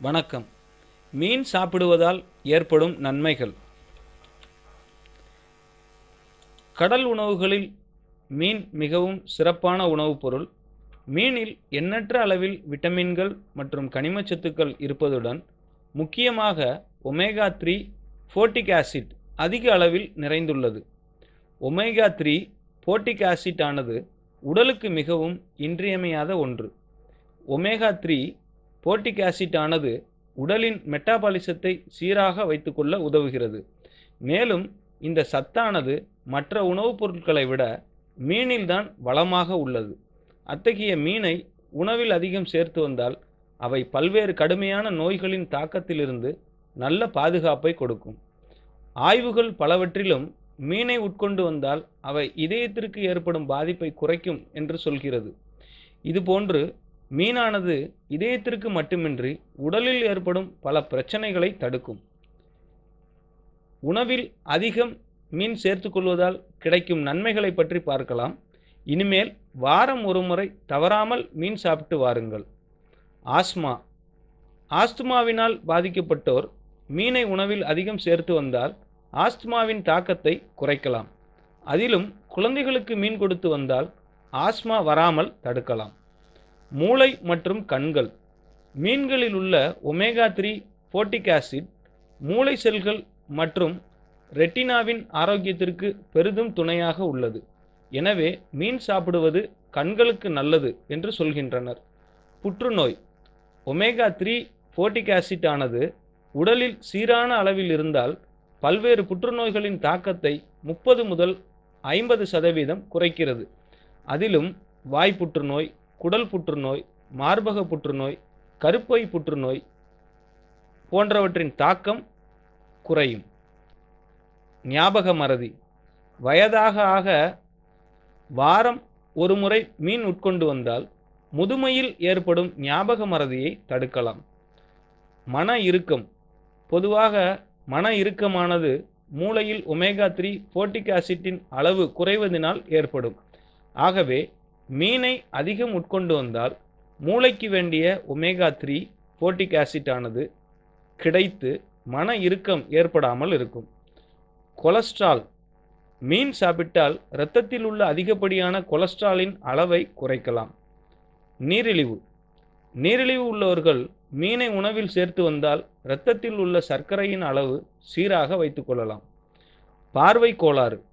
வணக்கம். மீன் சாப்பிடுவதால் ஏற்படும் நன்மைகள். கடல் உணவுகளில் மீன் மிகவும் சிறப்பான உணவுப் பொருள். மீனில் எண்ணற்ற அளவில் விட்டமின்கள் மற்றும் கனிமச்சத்துக்கள் இருப்பதுடன் முக்கியமாக ஒமேகா த்ரீ ஃபோட்டிக் ஆசிட் அதிக அளவில் நிறைந்துள்ளது. ஒமேகா த்ரீ ஃபோட்டிக் ஆசிட் ஆனது உடலுக்கு மிகவும் இன்றியமையாத ஒன்று. ஒமேகா த்ரீ போர்டிக் ஆசிட் ஆனது உடலின் மெட்டாபாலிசத்தை சீராக வைத்துக்கொள்ள உதவுகிறது. மேலும் இந்த சத்தானது மற்ற உணவுப் பொருட்களை விட மீனில்தான் வளமாக உள்ளது. அத்தகைய மீனை உணவில் அதிகம் சேர்த்து வந்தால் அவை பல்வேறு கடுமையான நோய்களின் தாக்கத்திலிருந்து நல்ல பாதுகாப்பை கொடுக்கும். ஆய்வுகள் பலவற்றிலும் மீனை உட்கொண்டு வந்தால் அவை இதயத்திற்கு ஏற்படும் பாதிப்பை குறைக்கும் என்று சொல்கிறது. இதுபோன்று மீனானது இதயத்திற்கு மட்டுமின்றி உடலில் ஏற்படும் பல பிரச்சனைகளை தடுக்கும். உணவில் அதிகம் மீன் சேர்த்துக்கொள்வதால் கிடைக்கும் நன்மைகளை பற்றி பார்க்கலாம். இனிமேல் வாரம் ஒரு முறை தவறாமல் மீன் சாப்பிட்டு வாருங்கள். ஆஸ்மா. ஆஸ்துமாவினால் பாதிக்கப்பட்டோர் மீனை உணவில் அதிகம் சேர்த்து வந்தால் ஆஸ்துமாவின் தாக்கத்தை குறைக்கலாம். அதிலும் குழந்தைகளுக்கு மீன் கொடுத்து வந்தால் ஆஸ்மா வராமல் தடுக்கலாம். மூளை மற்றும் கண்கள். மீன்களில் உள்ள ஒமேகா த்ரீ போட்டிக் ஆசிட் மூளை செல்கள் மற்றும் ரெட்டினாவின் ஆரோக்கியத்திற்கு பெரிதும் துணையாக உள்ளது. எனவே மீன் சாப்பிடுவது கண்களுக்கு நல்லது என்று சொல்கின்றனர். புற்றுநோய். ஒமேகா த்ரீ போட்டிக் ஆசிட் ஆனது உடலில் சீரான அளவில் இருந்தால் பல்வேறு புற்றுநோய்களின் தாக்கத்தை முப்பது முதல் ஐம்பது சதவீதம் குறைக்கிறது. அதிலும் வாய் புற்றுநோய் குடல் புற்றுநோய் மார்பக புற்றுநோய் கருப்பை புற்றுநோய் போன்றவற்றின் தாக்கம் குறையும். ஞாபக மறதி. வயதாக ஆக வாரம் ஒரு முறை மீன் உட்கொண்டு வந்தால் முதுமையில் ஏற்படும் ஞாபக மறதியை தடுக்கலாம். மன இறுக்கம். பொதுவாக மன இறுக்கமானது மூளையில் ஒமேகா த்ரீ போட்டிக் ஆசிட்டின் அளவு குறைவதனால் ஏற்படும். ஆகவே மீனை அதிகம் உட்கொண்டு வந்தால் மூளைக்கு வேண்டிய ஒமேகா த்ரீ போட்டிக் ஆசிட் ஆனது கிடைத்து மன இறுக்கம் ஏற்படாமல் இருக்கும். கொலஸ்ட்ரால். மீன் சாப்பிட்டால் இரத்தத்தில் உள்ள அதிகப்படியான கொலஸ்ட்ராலின் அளவை குறைக்கலாம். நீரிழிவு. நீரிழிவு உள்ளவர்கள் மீனை உணவில் சேர்த்து வந்தால் இரத்தத்தில் உள்ள சர்க்கரையின் அளவு சீராக வைத்துக்கொள்ளலாம் பார்வை கோளாறு.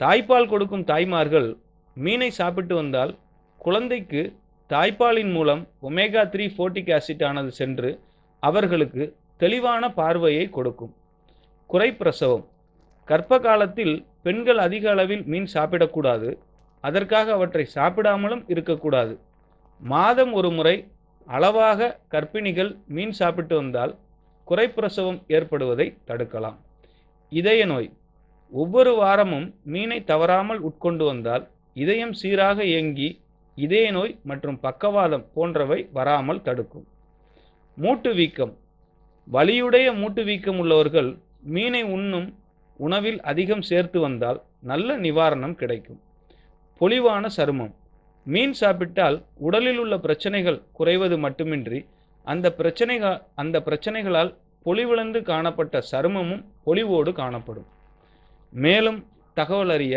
தாய்ப்பால் கொடுக்கும் தாய்மார்கள் மீனை சாப்பிட்டு வந்தால் குழந்தைக்கு தாய்ப்பாலின் மூலம் ஒமேகா த்ரீ ஃபோர்டிக் ஆசிட் ஆனது சென்று அவர்களுக்கு தெளிவான பார்வையை கொடுக்கும். குறைப்பிரசவம். கர்ப்ப காலத்தில் பெண்கள் அதிக அளவில் மீன் சாப்பிடக்கூடாது. அதற்காக அவற்றை சாப்பிடாமலும் இருக்கக்கூடாது. மாதம் ஒரு முறை அளவாக கர்ப்பிணிகள் மீன் சாப்பிட்டு வந்தால் குறைப்பிரசவம் ஏற்படுவதை தடுக்கலாம். இதய நோய். ஒவ்வொரு வாரமும் மீனை தவறாமல் உட்கொண்டு வந்தால் இதயம் சீராக இயங்கி இதய நோய் மற்றும் பக்கவாதம் போன்றவை வராமல் தடுக்கும். மூட்டு வீக்கம். வலியுடைய மூட்டு வீக்கம் உள்ளவர்கள் மீனை உண்ணும் உணவில் அதிகம் சேர்த்து வந்தால் நல்ல நிவாரணம் கிடைக்கும். பொலிவான சருமம். மீன் சாப்பிட்டால் உடலில் உள்ள பிரச்சனைகள் குறைவது மட்டுமின்றி அந்த பிரச்சனைகள் அந்த பிரச்சனைகளால் பொலிவிழந்து காணப்பட்ட சருமமும் பொலிவோடு காணப்படும். மேலும் தகவல் அறிய